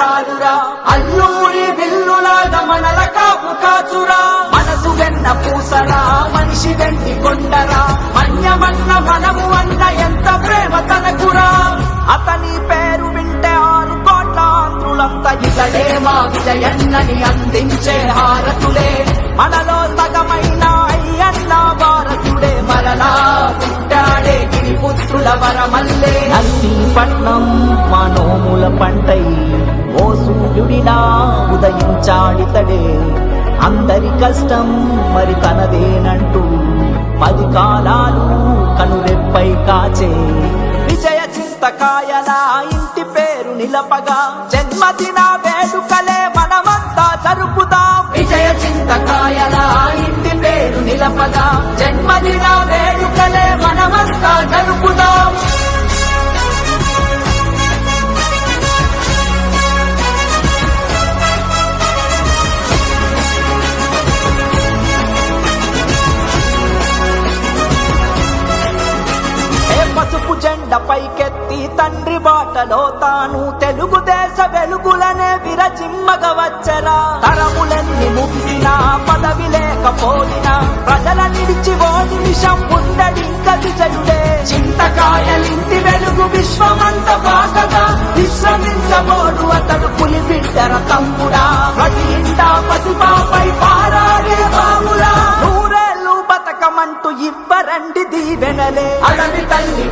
చాలురా. అల్లూరి విల్లులాగా మనల కాపు కాచురా. మనసు వెన్న పూసరా మనిషి వెండి కొండరా. అన్యమన్న మనము అన్న ఎంత ప్రేమ తనకురా. అతని పేరు వింటే ఆరు కోట్ల ఆంధ్రులంతా ఇతడే మా విజయన్నని అందించే హారతులే. మనలో సగమైన అయ్యన్న వారసుడే మరలా పుట్టాడే గిరిపుత్రుల వరమల్లే. నర్సీపట్నం మనోముల పంటై సూర్యుడిలా ఉదయించాడితడే. అందరి కష్టం మరి తనదేనంటూ పది కాలాలు కనురెప్పై కాచే. విజయ చింతకాయలా ఇంటి పేరు నిలపగా జన్మదిన వేడుకలే మనమంతా జరుపుదాం. విజయ చింతకాయలా ఇంటి పేరు నిలపగా జన్మదిన పసుపు జెండ పైకెత్తి తండ్రి బాటలో తాను తెలుగుదేశ వెలుగులనే విరచిమ్మగ వచ్చరా. తరములన్నీ ముగిసినా పదవి లేకపోయినా ప్రజల నిలిచి ఓ నిమిషం ఉండడింక విజయుడే చింతకాయలింటి వెలుగు విశ్వమంత బాగగా విశ్రమించబోడు అతడు పులి బిడ్డర తమ్ముడా అంటూ ఇవ్వరండి దీవెనలే. అడవి తల్లి